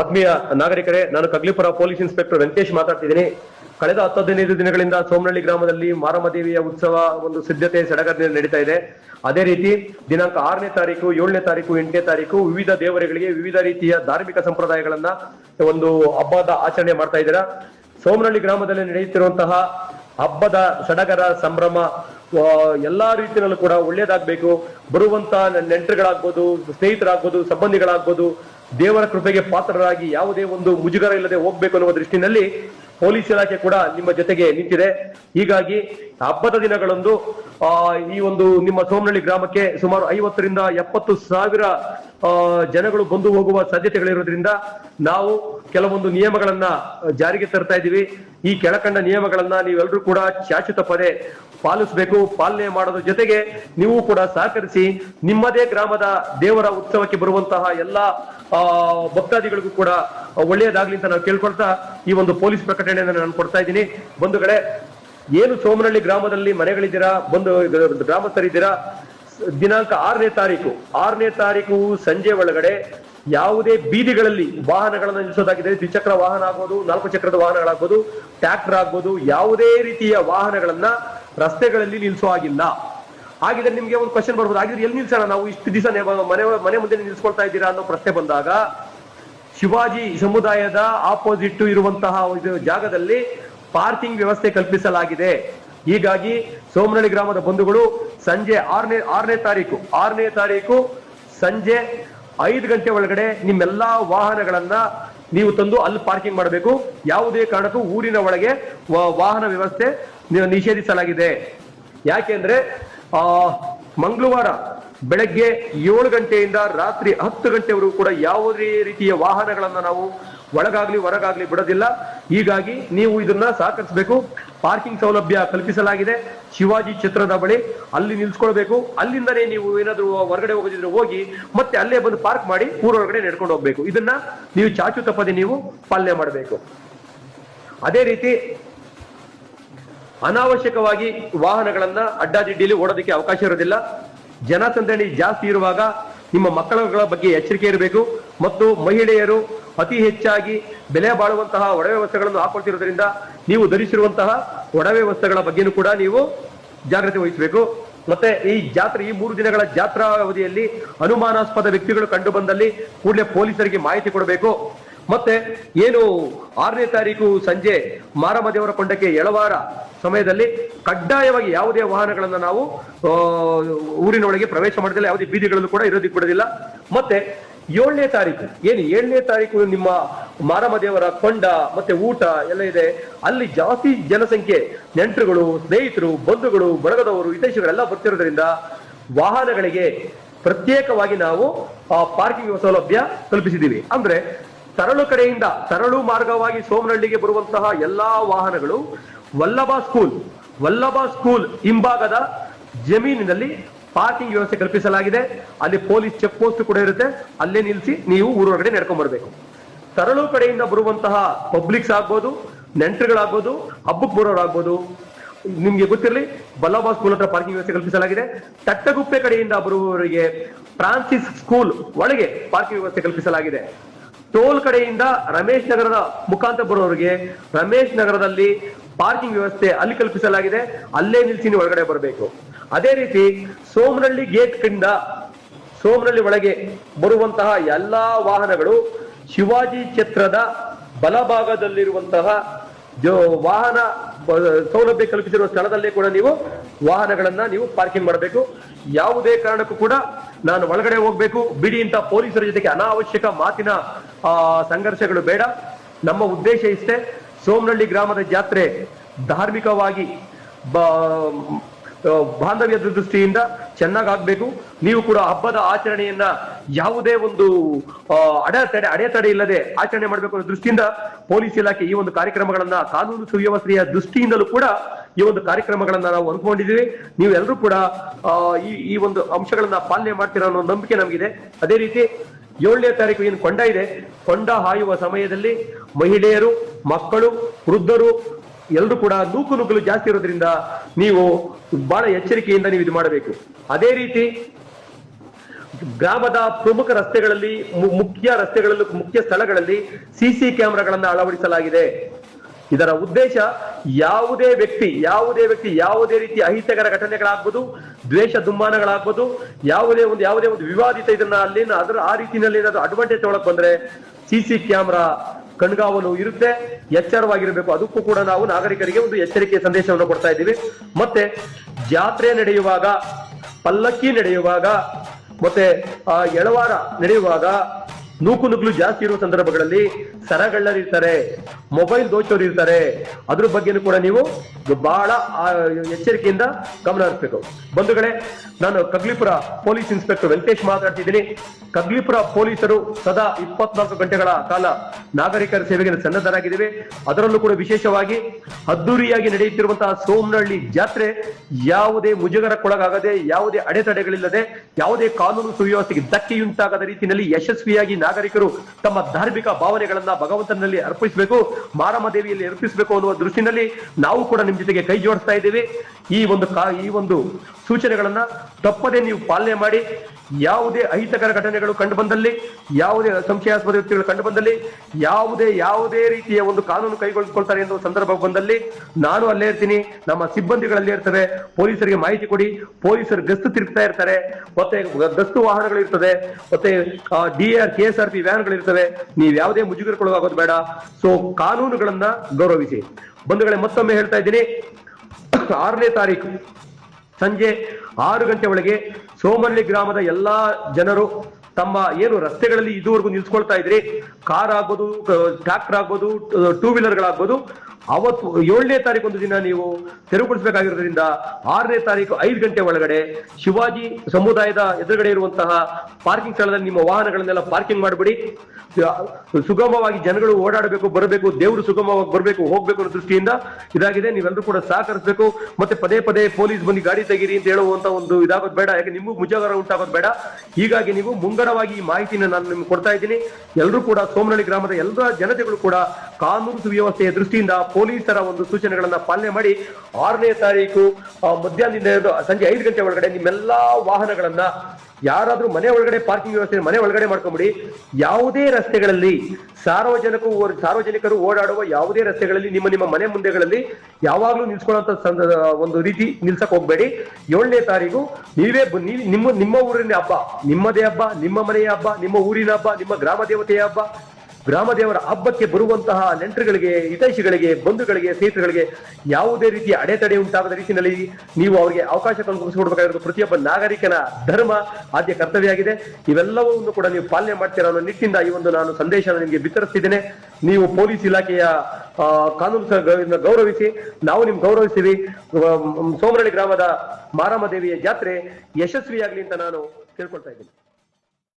ಆತ್ಮೀಯ ನಾಗರಿಕರೇ, ನಾನು Kaggalipura police inspector Venkatesh ಮಾತಾಡ್ತಿದ್ದೀನಿ. ಕಳೆದ ಹತ್ತು ಹದಿನೈದು ದಿನಗಳಿಂದ ಸೋಮನಳ್ಳಿ ಗ್ರಾಮದಲ್ಲಿ ಮಾರಮದೇವಿಯ ಉತ್ಸವ ಒಂದು ಸಿದ್ಧತೆ ಸಡಗರ ನಡೀತಾ ಇದೆ. ಅದೇ ರೀತಿ ದಿನಾಂಕ ಆರನೇ ತಾರೀಕು, ಏಳನೇ ತಾರೀಕು, ಎಂಟನೇ ತಾರೀಕು ವಿವಿಧ ದೇವರುಗಳಿಗೆ ವಿವಿಧ ರೀತಿಯ ಧಾರ್ಮಿಕ ಸಂಪ್ರದಾಯಗಳನ್ನ ಒಂದು ಹಬ್ಬದ ಆಚರಣೆ ಮಾಡ್ತಾ ಇದ್ದೀರಾ. ಸೋಮನಳ್ಳಿ ಗ್ರಾಮದಲ್ಲಿ ನಡೆಯುತ್ತಿರುವಂತಹ ಹಬ್ಬದ ಸಡಗರ, ಸಂಭ್ರಮ ಎಲ್ಲಾ ರೀತಿಯಲ್ಲೂ ಕೂಡ ಒಳ್ಳೇದಾಗಬೇಕು. ಬರುವಂತ ನೆಂಟರುಗಳಾಗ್ಬೋದು, ಸ್ನೇಹಿತರಾಗ್ಬೋದು, ಸಂಬಂಧಿಗಳಾಗ್ಬೋದು ದೇವರ ಕೃಪೆಗೆ ಪಾತ್ರರಾಗಿ ಯಾವುದೇ ಒಂದು ಮುಜುಗರ ಇಲ್ಲದೆ ಹೋಗ್ಬೇಕು ಅನ್ನುವ ದೃಷ್ಟಿನಲ್ಲಿ ಪೊಲೀಸ್ ಇಲಾಖೆ ಕೂಡ ನಿಮ್ಮ ಜೊತೆಗೆ ನಿಂತಿದೆ. ಹೀಗಾಗಿ ಹಬ್ಬದ ದಿನಗಳಂದು ಆ, ಈ ಒಂದು ನಿಮ್ಮ ಸೋಮನಳ್ಳಿ ಗ್ರಾಮಕ್ಕೆ ಸುಮಾರು ಐವತ್ತರಿಂದ ಎಪ್ಪತ್ತು ಸಾವಿರ ಜನಗಳು ಬಂದು ಹೋಗುವ ಸಾಧ್ಯತೆಗಳಿರೋದ್ರಿಂದ ನಾವು ಕೆಲವೊಂದು ನಿಯಮಗಳನ್ನ ಜಾರಿಗೆ ತರ್ತಾ ಇದ್ದೀವಿ. ಈ ಕೆಳಕಂಡ ನಿಯಮಗಳನ್ನ ನೀವೆಲ್ಲರೂ ಕೂಡ ಶಾಶ್ವತ ಪದೇ ಪಾಲಿಸಬೇಕು. ಪಾಲನೆ ಮಾಡೋದ್ರ ಜೊತೆಗೆ ನೀವು ಕೂಡ ಸಹಕರಿಸಿ, ನಿಮ್ಮದೇ ಗ್ರಾಮದ ದೇವರ ಉತ್ಸವಕ್ಕೆ ಬರುವಂತಹ ಎಲ್ಲ ಭಕ್ತಾದಿಗಳಿಗೂ ಕೂಡ ಒಳ್ಳೆಯದಾಗ್ಲಿ ಅಂತ ನಾವು ಕೇಳ್ಕೊಳ್ತಾ ಈ ಒಂದು ಪೊಲೀಸ್ ಪ್ರಕಟಣೆಯನ್ನು ನಾನು ಕೊಡ್ತಾ ಇದ್ದೀನಿ. ಬಂಧುಗಳೇ, ಏನು ಸೋಮನಹಳ್ಳಿ ಗ್ರಾಮದಲ್ಲಿ ಮನೆಗಳಿದ್ದೀರಾ? ಬಂದು ಗ್ರಾಮಸ್ಥರಿದ್ದೀರಾ? ದಿನಾಂಕ ಆರನೇ ತಾರೀಕು. ಆರನೇ ತಾರೀಕು ಸಂಜೆ ಒಳಗಡೆ ಯಾವುದೇ ಬೀದಿಗಳಲ್ಲಿ ವಾಹನಗಳನ್ನು ನಿಲ್ಲಿಸೋದಾಗಿದೆ ದ್ವಿಚಕ್ರ ವಾಹನ ಆಗ್ಬೋದು, ನಾಲ್ಕು ಚಕ್ರದ ವಾಹನಗಳಾಗ್ಬೋದು, ಟ್ರ್ಯಾಕ್ಟರ್ ಆಗ್ಬೋದು, ಯಾವುದೇ ರೀತಿಯ ವಾಹನಗಳನ್ನ ರಸ್ತೆಗಳಲ್ಲಿ ನಿಲ್ಲಿಸೋ ಹಾಗಿಲ್ಲ. ಹಾಗಿದ್ರೆ ನಿಮ್ಗೆ ಒಂದು ಕ್ವಶನ್ ಬರ್ಬೋದು. ಹಾಗಿದ್ರೆ ಎಲ್ಲಿ ನಿಲ್ಸೋಣ ನಾವು? ಇಷ್ಟು ದಿವಸ ಮನೆ ಮನೆ ಮುಂದೆ ನಿಲ್ಸ್ಕೊಳ್ತಾ ಇದ್ದೀರಾ ಅನ್ನೋ ಪ್ರಶ್ನೆ ಬಂದಾಗ, ಶಿವಾಜಿ ಸಮುದಾಯದ ಆಪೋಸಿಟ್ ಇರುವಂತಹ ಜಾಗದಲ್ಲಿ ಪಾರ್ಕಿಂಗ್ ವ್ಯವಸ್ಥೆ ಕಲ್ಪಿಸಲಾಗಿದೆ. ಹೀಗಾಗಿ ಸೋಮನಳ್ಳಿ ಗ್ರಾಮದ ಬಂಧುಗಳು ಸಂಜೆ ಆರನೇ ಆರನೇ ತಾರೀಕು ಆರನೇ ತಾರೀಕು ಸಂಜೆ ಐದು ಗಂಟೆ ಒಳಗಡೆ ನಿಮ್ಮೆಲ್ಲಾ ವಾಹನಗಳನ್ನ ನೀವು ತಂದು ಅಲ್ಲಿ ಪಾರ್ಕಿಂಗ್ ಮಾಡಬೇಕು. ಯಾವುದೇ ಕಾರಣಕ್ಕೂ ಊರಿನ ಒಳಗೆ ವಾಹನ ವ್ಯವಸ್ಥೆ ನಿಷೇಧಿಸಲಾಗಿದೆ. ಯಾಕೆಂದ್ರೆ ಆ, ಮಂಗಳವಾರ ಬೆಳಗ್ಗೆ ಏಳು ಗಂಟೆಯಿಂದ ರಾತ್ರಿ ಹತ್ತು ಗಂಟೆವರೆಗೂ ಕೂಡ ಯಾವುದೇ ರೀತಿಯ ವಾಹನಗಳನ್ನ ನಾವು ಒಳಗಾಗ್ಲಿ ಹೊರಗಾಗ್ಲಿ ಬಿಡೋದಿಲ್ಲ. ಹೀಗಾಗಿ ನೀವು ಇದನ್ನ ಸಹಕರಿಸಬೇಕು ಪಾರ್ಕಿಂಗ್ ಸೌಲಭ್ಯ ಕಲ್ಪಿಸಲಾಗಿದೆ. ಶಿವಾಜಿ ಛತ್ರದ ಬಳಿ ಅಲ್ಲಿ ನಿಲ್ಸ್ಕೊಳ್ಬೇಕು. ಅಲ್ಲಿಂದನೇ ನೀವು ಏನಾದ್ರು ಹೊರಗಡೆ ಹೋಗೋದಿದ್ರೆ ಹೋಗಿ ಮತ್ತೆ ಅಲ್ಲೇ ಬಂದು ಪಾರ್ಕ್ ಮಾಡಿ ಊರೊಳಗಡೆ ನಡ್ಕೊಂಡು ಹೋಗ್ಬೇಕು. ಇದನ್ನ ನೀವು ಚಾಚು ತಪ್ಪದೆ ನೀವು ಪಾಲನೆ ಮಾಡಬೇಕು. ಅದೇ ರೀತಿ ಅನಾವಶ್ಯಕವಾಗಿ ವಾಹನಗಳನ್ನ ಅಡ್ಡಾದಿಡ್ಡಿಲಿ ಓಡೋದಕ್ಕೆ ಅವಕಾಶ ಇರೋದಿಲ್ಲ. ಜನಸಂದಣಿ ಜಾಸ್ತಿ ಇರುವಾಗ ನಿಮ್ಮ ಮಕ್ಕಳುಗಳ ಬಗ್ಗೆ ಎಚ್ಚರಿಕೆ ಇರಬೇಕು. ಮತ್ತು ಮಹಿಳೆಯರು ಅತಿ ಹೆಚ್ಚಾಗಿ ಬೆಲೆ ಬಾಳುವಂತಹ ಒಡವೆ ವಸ್ತುಗಳನ್ನು ಹಾಕೊಳ್ತಿರೋದ್ರಿಂದ ನೀವು ಧರಿಸಿರುವಂತಹ ಒಡವೆ ವಸ್ತುಗಳ ಬಗ್ಗೆನೂ ಕೂಡ ನೀವು ಜಾಗ್ರತೆ ವಹಿಸಬೇಕು. ಮತ್ತೆ ಈ ಜಾತ್ರೆ, ಈ ಮೂರು ದಿನಗಳ ಜಾತ್ರಾ ಅವಧಿಯಲ್ಲಿ ಅನುಮಾನಾಸ್ಪದ ವ್ಯಕ್ತಿಗಳು ಕಂಡು ಬಂದಲ್ಲಿ ಕೂಡಲೇ ಪೊಲೀಸರಿಗೆ ಮಾಹಿತಿ ಕೊಡಬೇಕು. ಮತ್ತೆ ಏನು ಆರನೇ ತಾರೀಕು ಸಂಜೆ ಮಾರಮದೇವರ ಕೊಂಡಕ್ಕೆ ಎಳವಾರ ಸಮಯದಲ್ಲಿ ಕಡ್ಡಾಯವಾಗಿ ಯಾವುದೇ ವಾಹನಗಳನ್ನು ನಾವು ಊರಿನೊಳಗೆ ಪ್ರವೇಶ ಮಾಡೋದಿಲ್ಲ, ಯಾವುದೇ ಬೀದಿಗಳಲ್ಲೂ ಕೂಡ ಇರೋದಕ್ಕೆ ಬಿಡೋದಿಲ್ಲ. ಮತ್ತೆ ಏಳನೇ ತಾರೀಕು. ಏನು, ಏಳನೇ ತಾರೀಕು ನಿಮ್ಮ ಮಾರಮದೇವರ ಕೊಂಡ ಮತ್ತೆ ಊಟ ಎಲ್ಲ ಇದೆ. ಅಲ್ಲಿ ಜಾಸ್ತಿ ಜನಸಂಖ್ಯೆ, ನೆಂಟರುಗಳು, ಸ್ನೇಹಿತರು, ಬಂಧುಗಳು, ಬಳಗದವರು, ಹಿತೈಷಿಗಳೆಲ್ಲ ಬರ್ತಿರೋದ್ರಿಂದ ವಾಹನಗಳಿಗೆ ಪ್ರತ್ಯೇಕವಾಗಿ ನಾವು ಪಾರ್ಕಿಂಗ್ ಸೌಲಭ್ಯ ಕಲ್ಪಿಸಿದ್ದೀವಿ. ಅಂದ್ರೆ ತರಳು ಕಡೆಯಿಂದ ತರಳು ಮಾರ್ಗವಾಗಿ ಸೋಮನಹಳ್ಳಿಗೆ ಬರುವಂತಹ ಎಲ್ಲಾ ವಾಹನಗಳು ವಲ್ಲಭ ಸ್ಕೂಲ್ ವಲ್ಲಭ ಸ್ಕೂಲ್ ಹಿಂಭಾಗದ ಜಮೀನಿನಲ್ಲಿ ಪಾರ್ಕಿಂಗ್ ವ್ಯವಸ್ಥೆ ಕಲ್ಪಿಸಲಾಗಿದೆ. ಅಲ್ಲಿ ಪೊಲೀಸ್ ಚೆಕ್ ಪೋಸ್ಟ್ ಕೂಡ ಇರುತ್ತೆ. ಅಲ್ಲೇ ನಿಲ್ಲಿಸಿ ನೀವು ಊರೊಳಗಡೆ ನಡ್ಕೊಂಡ್ ಬರಬೇಕು ತರಳು ಕಡೆಯಿಂದ ಬರುವಂತಹ ಪಬ್ಲಿಕ್ಸ್ ಆಗ್ಬೋದು, ನೆಂಟರುಗಳಾಗ್ಬೋದು, ಹಬ್ಬಕ್ಕೆ ಬರೋರಾಗ್ಬೋದು. ನಿಮ್ಗೆ ಗೊತ್ತಿರಲಿ ಬಲ್ಲಭ ಸ್ಕೂಲ್ ಹತ್ರ ಪಾರ್ಕಿಂಗ್ ವ್ಯವಸ್ಥೆ ಕಲ್ಪಿಸಲಾಗಿದೆ. ತಟ್ಟಗುಪ್ಪೆ ಕಡೆಯಿಂದ ಬರುವವರಿಗೆ ಫ್ರಾನ್ಸಿಸ್ ಸ್ಕೂಲ್ ಒಳಗೆ ಪಾರ್ಕಿಂಗ್ ವ್ಯವಸ್ಥೆ ಕಲ್ಪಿಸಲಾಗಿದೆ. ಟೋಲ್ ಕಡೆಯಿಂದ ರಮೇಶ್ ನಗರದ ಮುಖಾಂತರ ಬರೋರಿಗೆ ರಮೇಶ್ ನಗರದಲ್ಲಿ ಪಾರ್ಕಿಂಗ್ ವ್ಯವಸ್ಥೆ ಅಲ್ಲಿ ಕಲ್ಪಿಸಲಾಗಿದೆ. ಅಲ್ಲೇ ನಿಲ್ಸಿ ನೀವು ಒಳಗಡೆ ಬರಬೇಕು. ಅದೇ ರೀತಿ ಸೋಮನಹಳ್ಳಿ ಗೇಟ್ ಕಿಂದ ಸೋಮನಹಳ್ಳಿ ಒಳಗೆ ಬರುವಂತಹ ಎಲ್ಲಾ ವಾಹನಗಳು ಶಿವಾಜಿ ಛತ್ರದ ಬಲಭಾಗದಲ್ಲಿರುವಂತಹ ವಾಹನ ಸೌಲಭ್ಯ ಕಲ್ಪಿಸಿರುವ ಸ್ಥಳದಲ್ಲೇ ಕೂಡ ನೀವು ವಾಹನಗಳನ್ನ ನೀವು ಪಾರ್ಕಿಂಗ್ ಮಾಡಬೇಕು. ಯಾವುದೇ ಕಾರಣಕ್ಕೂ ಕೂಡ ನಾನು ಒಳಗಡೆ ಹೋಗ್ಬೇಕು. ಬಿಡಿ ಅಂತ ಪೊಲೀಸರ ಜೊತೆಗೆ ಅನಾವಶ್ಯಕ ಮಾತಿನ ಸಂಘರ್ಷಗಳು ಬೇಡ. ನಮ್ಮ ಉದ್ದೇಶ ಇಷ್ಟೇ ಸೋಮನಹಳ್ಳಿ ಗ್ರಾಮದ ಜಾತ್ರೆ ಧಾರ್ಮಿಕವಾಗಿ ಬಾಂಧವ್ಯದ ದೃಷ್ಟಿಯಿಂದ ಚೆನ್ನಾಗಾಗ್ಬೇಕು. ನೀವು ಕೂಡ ಹಬ್ಬದ ಆಚರಣೆಯನ್ನ ಯಾವುದೇ ಒಂದು ಅಡೆತಡೆ ಅಡೆತಡೆ ಇಲ್ಲದೆ ಆಚರಣೆ ಮಾಡಬೇಕು ಅನ್ನೋ ದೃಷ್ಟಿಯಿಂದ ಪೊಲೀಸ್ ಇಲಾಖೆ ಈ ಒಂದು ಕಾರ್ಯಕ್ರಮಗಳನ್ನ ಕಾನೂನು ಸುವ್ಯವಸ್ಥೆಯ ದೃಷ್ಟಿಯಿಂದಲೂ ಕೂಡ ಈ ಒಂದು ಕಾರ್ಯಕ್ರಮಗಳನ್ನ ನಾವು ಅಂದ್ಕೊಂಡಿದ್ದೀವಿ ನೀವೆಲ್ಲರೂ ಕೂಡ ಈ ಈ ಒಂದು ಅಂಶಗಳನ್ನ ಪಾಲನೆ ಮಾಡ್ತೀರಾ ಅನ್ನೋ ನಂಬಿಕೆ ನಮಗಿದೆ. ಅದೇ ರೀತಿ ಏಳನೇ ತಾರೀಕು ಏನು ಕೊಂಡ ಇದೆ. ಕೊಂಡ ಹಾಯುವ ಸಮಯದಲ್ಲಿ ಮಹಿಳೆಯರು, ಮಕ್ಕಳು, ವೃದ್ಧರು ಎಲ್ಲರೂ ಕೂಡ ನೂಕು ನುಗ್ಗಲು ಜಾಸ್ತಿ ಇರೋದ್ರಿಂದ ನೀವು ಬಹಳ ಎಚ್ಚರಿಕೆಯಿಂದ ನೀವು ಇದು ಮಾಡಬೇಕು. ಅದೇ ರೀತಿ ಗ್ರಾಮದ ಪ್ರಮುಖ ರಸ್ತೆಗಳಲ್ಲಿ ಮುಖ್ಯ ರಸ್ತೆಗಳಲ್ಲೂ, ಮುಖ್ಯ ಸ್ಥಳಗಳಲ್ಲಿ ಸಿಸಿ ಕ್ಯಾಮೆರಾಗಳನ್ನು ಅಳವಡಿಸಲಾಗಿದೆ. ಇದರ ಉದ್ದೇಶ ಯಾವುದೇ ವ್ಯಕ್ತಿ ಯಾವುದೇ ವ್ಯಕ್ತಿ ಯಾವುದೇ ರೀತಿ ಅಹಿತಕರ ಘಟನೆಗಳಾಗ್ಬೋದು, ದ್ವೇಷ ದುಮ್ಮಾನಗಳಾಗ್ಬೋದು, ಯಾವುದೇ ಒಂದು ಯಾವುದೇ ಒಂದು ವಿವಾದಿತ ಇದನ್ನ ಅಲ್ಲಿ ಅದರ ಆ ರೀತಿಯಲ್ಲಿ ಏನಾದ್ರು ಅಡ್ವಾಂಟೇಜ್ ತಗೊಳಕ್ ಬಂದ್ರೆ ಸಿಸಿ ಕ್ಯಾಮೆರಾ ಕಣ್ಗಾವಲು ಇರುತ್ತೆ, ಎಚ್ಚರವಾಗಿರಬೇಕು. ಅದಕ್ಕೂ ಕೂಡ ನಾವು ನಾಗರಿಕರಿಗೆ ಒಂದು ಎಚ್ಚರಿಕೆ ಸಂದೇಶವನ್ನು ಕೊಡ್ತಾ ಇದ್ದೀವಿ. ಮತ್ತೆ ಜಾತ್ರೆ ನಡೆಯುವಾಗ, ಪಲ್ಲಕ್ಕಿ ನಡೆಯುವಾಗ, ಮತ್ತೆ, ಆ, ಎಳವಾರ ನಡೆಯುವಾಗ ನೂಕು ನುಗ್ಲು ಜಾಸ್ತಿ ಇರುವ ಸಂದರ್ಭಗಳಲ್ಲಿ ಸರಗಳ್ಳರಿರ್ತಾರೆ ಮೊಬೈಲ್ ದೋಚೋರು ಇರ್ತಾರೆ, ಅದ್ರ ಬಗ್ಗೆನೂ ಕೂಡ ನೀವು ಬಹಳ ಎಚ್ಚರಿಕೆಯಿಂದ ಗಮನ ಹರಿಸಬೇಕು. ಬಂಧುಗಳೇ, ನಾನು ಕಗ್ಲಿಪುರ ಪೊಲೀಸ್ ಇನ್ಸ್ಪೆಕ್ಟರ್ ವೆಂಕಟೇಶ್ ಮಾತಾಡ್ತಿದ್ದೀನಿ. ಕಗ್ಲಿಪುರ ಪೊಲೀಸರು ಸದಾ ಇಪ್ಪತ್ನಾಲ್ಕು ಗಂಟೆಗಳ ಕಾಲ ನಾಗರಿಕರ ಸೇವೆಗೆ ಸನ್ನದ್ಧರಾಗಿದ್ದೇವೆ. ಅದರಲ್ಲೂ ಕೂಡ ವಿಶೇಷವಾಗಿ ಅದ್ದೂರಿಯಾಗಿ ನಡೆಯುತ್ತಿರುವಂತಹ ಸೋಮನಹಳ್ಳಿ ಜಾತ್ರೆ ಯಾವುದೇ ಮುಜುಗರಕ್ಕೊಳಗಾಗದೆ, ಯಾವುದೇ ಅಡೆತಡೆಗಳಿಲ್ಲದೆ, ಯಾವುದೇ ಕಾನೂನು ಸುವ್ಯವಸ್ಥೆಗೆ ಧಕ್ಕೆಯುಂಟಾಗದ ರೀತಿಯಲ್ಲಿ ಯಶಸ್ವಿಯಾಗಿ ನಾಗರಿಕರು ತಮ್ಮ ಧಾರ್ಮಿಕ ಭಾವನೆಗಳನ್ನ ಭಗವಂತನಲ್ಲಿ ಅರ್ಪಿಸಬೇಕು ಮಾರಮ್ಮ ದೇವಿಯಲ್ಲಿ ಅರ್ಪಿಸಬೇಕು ಅನ್ನುವ ದೃಷ್ಟಿನಲ್ಲಿ ನಾವು ಕೂಡ ನಿಮ್ ಜೊತೆಗೆ ಕೈ ಜೋಡಿಸ್ತಾ ಇದ್ದೇವೆ. ಈ ಒಂದು ಕಾ, ಈ ಒಂದು ಸೂಚನೆಗಳನ್ನ ತಪ್ಪದೆ ನೀವು ಪಾಲನೆ ಮಾಡಿ, ಯಾವುದೇ ಅಹಿತಕರ ಘಟನೆಗಳು ಕಂಡು ಬಂದಲ್ಲಿ ಯಾವುದೇ ಸಂಶಯಾಸ್ಪದ ವ್ಯಕ್ತಿಗಳು ಕಂಡು ಬಂದಲ್ಲಿ ಯಾವುದೇ ಯಾವುದೇ ರೀತಿಯ ಒಂದು ಕಾನೂನು ಕೈಗೊಳ್ಕೊಳ್ತಾರೆ ಎನ್ನುವ ಸಂದರ್ಭ ಬಂದಲ್ಲಿ ನಾನು ಅಲ್ಲೇ ಇರ್ತೀನಿ, ನಮ್ಮ ಸಿಬ್ಬಂದಿಗಳಲ್ಲೇ ಇರ್ತವೆ, ಪೊಲೀಸರಿಗೆ ಮಾಹಿತಿ ಕೊಡಿ, ಪೊಲೀಸರು ಗಸ್ತು ತಿರುಗ್ತಾ ಇರ್ತಾರೆ, ಮತ್ತೆ ಗಸ್ತು ವಾಹನಗಳು ಇರ್ತದೆ, ಮತ್ತೆ D R K S R P ವ್ಯಾನ್ಗಳು ಇರ್ತವೆ, ನೀವು ಯಾವುದೇ ಮುಜುಗರಕ್ಕೊಳಗಾಗೋದು ಬೇಡ. ಸೊ ಕಾನೂನುಗಳನ್ನ ಗೌರವಿಸಿ. ಬಂಧುಗಳೇ, ಮತ್ತೊಮ್ಮೆ ಹೇಳ್ತಾ ಇದ್ದೀನಿ ಆರನೇ ತಾರೀಕು ಸಂಜೆ ಆರು ಗಂಟೆ ಒಳಗೆ ಸೋಮಲ್ಲಿ ಗ್ರಾಮದ ಎಲ್ಲಾ ಜನರು ತಮ್ಮ ಏನು ರಸ್ತೆಗಳಲ್ಲಿ ಇದುವರೆಗೂ ನಿಲ್ಸ್ಕೊಳ್ತಾ ಇದ್ರಿ, ಕಾರ್ ಆಗ್ಬೋದು ಟ್ರಾಕ್ಟರ್ ಆಗ್ಬೋದು ಟೂ ವೀಲರ್ಗಳಾಗ್ಬೋದು ಅವತ್ತು ಏಳನೇ ತಾರೀಕು ಒಂದು ದಿನ ನೀವು ತೆರವುಗೊಳಿಸಬೇಕಾಗಿರೋದ್ರಿಂದ ಆರನೇ ತಾರೀಕು ಐದು ಗಂಟೆ ಒಳಗಡೆ ಶಿವಾಜಿ ಸಮುದಾಯದ ಎದುರುಗಡೆ ಇರುವಂತಹ ಪಾರ್ಕಿಂಗ್ ಸ್ಥಳದಲ್ಲಿ ನಿಮ್ಮ ವಾಹನಗಳನ್ನೆಲ್ಲ ಪಾರ್ಕಿಂಗ್ ಮಾಡಿಬಿಡಿ. ಸುಗಮವಾಗಿ ಜನಗಳು ಓಡಾಡಬೇಕು, ಬರಬೇಕು, ದೇವರು ಸುಗಮವಾಗಿ ಬರಬೇಕು, ಹೋಗ್ಬೇಕು ಅನ್ನೋ ದೃಷ್ಟಿಯಿಂದ ಇದಾಗಿದೆ. ನೀವೆಲ್ಲರೂ ಕೂಡ ಸಹಕರಿಸಬೇಕು. ಮತ್ತೆ ಪದೇ ಪದೇ ಪೊಲೀಸ್ ಬಂದು ಗಾಡಿ ತೆಗೀರಿ ಅಂತ ಹೇಳುವಂತ ಒಂದು ಇದಾಗೋದು ಬೇಡ. ಯಾಕೆ ನಿಮಗೂ ಮುಜಾಗರ ಉಂಟಾಗೋದು ಬೇಡ. ಹೀಗಾಗಿ ನೀವು ಮುಂಗಡವಾಗಿ ಈ ಮಾಹಿತಿನ ನಾನು ನಿಮ್ಗೆ ಕೊಡ್ತಾ ಇದ್ದೀನಿ. ಎಲ್ಲರೂ ಕೂಡ ಸೋಮನಹಳ್ಳಿ ಗ್ರಾಮದ ಎಲ್ಲ ಜನತೆಗಳು ಕೂಡ ಕಾನೂನು ಸುವ್ಯವಸ್ಥೆಯ ದೃಷ್ಟಿಯಿಂದ ಪೊಲೀಸರ ಒಂದು ಸೂಚನೆಗಳನ್ನ ಪಾಲನೆ ಮಾಡಿ ಆರನೇ ತಾರೀಕು ಮಧ್ಯಾಹ್ನದಿಂದ ಸಂಜೆ ಐದು ಗಂಟೆ ಒಳಗಡೆ ನಿಮ್ಮೆಲ್ಲಾ ವಾಹನಗಳನ್ನ ಯಾರಾದ್ರೂ ಮನೆ ಒಳಗಡೆ ಪಾರ್ಕಿಂಗ್ ವ್ಯವಸ್ಥೆ ಮನೆ ಒಳಗಡೆ ಮಾಡ್ಕೊಂಬಿಡಿ. ಯಾವುದೇ ರಸ್ತೆಗಳಲ್ಲಿ ಸಾರ್ವಜನಿಕ ಸಾರ್ವಜನಿಕರು ಓಡಾಡುವ ಯಾವುದೇ ರಸ್ತೆಗಳಲ್ಲಿ ನಿಮ್ಮ ನಿಮ್ಮ ಮನೆ ಮುಂದೆಗಳಲ್ಲಿ ಯಾವಾಗ್ಲೂ ನಿಲ್ಸ್ಕೊಳ್ಳುವಂತ ಒಂದು ರೀತಿ ನಿಲ್ಸಕ್ ಹೋಗ್ಬೇಡಿ. ಏಳನೇ ತಾರೀಕು ನೀವೇ ನಿಮ್ಮ ನಿಮ್ಮ ಊರಿನ ಹಬ್ಬ, ನಿಮ್ಮದೇ ಹಬ್ಬ, ನಿಮ್ಮ ಮನೆಯ ಹಬ್ಬ, ನಿಮ್ಮ ಊರಿನ ಹಬ್ಬ, ನಿಮ್ಮ ಗ್ರಾಮ ದೇವತೆಯ ಹಬ್ಬ ಗ್ರಾಮ ದೇವರ ಹಬ್ಬಕ್ಕೆ ಬರುವಂತಹ ನೆಂಟರುಗಳಿಗೆ, ಹಿತೈಷಿಗಳಿಗೆ, ಬಂಧುಗಳಿಗೆ, ಸ್ನೇಹಿತರುಗಳಿಗೆ ಯಾವುದೇ ರೀತಿಯ ಅಡೆತಡೆ ಉಂಟಾಗದ ರೀತಿಯಲ್ಲಿ ನೀವು ಅವರಿಗೆ ಅವಕಾಶ ಕಲ್ಪಿಸಿಕೊಡ್ಬೇಕಾಗಿರೋದು ಪ್ರತಿಯೊಬ್ಬ ನಾಗರಿಕನ ಧರ್ಮ, ಆದ್ಯ ಕರ್ತವ್ಯ ಆಗಿದೆ ಇವೆಲ್ಲವನ್ನು ಕೂಡ ನೀವು ಪಾಲನೆ ಮಾಡ್ತೀರ ಅನ್ನೋ ನಿಟ್ಟಿನಿಂದ ಈ ಒಂದು ನಾನು ಸಂದೇಶ ನಿಮಗೆ ಬಿತ್ತರಿಸ್ತಿದ್ದೇನೆ ನೀವು ಪೊಲೀಸ್ ಇಲಾಖೆಯ ಕಾನೂನು ಗೌರವಿಸಿ, ನಾವು ನಿಮ್ಗೆ ಗೌರವಿಸ್ತೀವಿ. ಸೋಮರಳ್ಳಿ ಗ್ರಾಮದ ಮಾರಮ್ಮ ದೇವಿಯ ಜಾತ್ರೆ ಯಶಸ್ವಿಯಾಗಲಿ ಅಂತ ನಾನು ಕೇಳ್ಕೊಳ್ತಾ ಇದ್ದೀನಿ.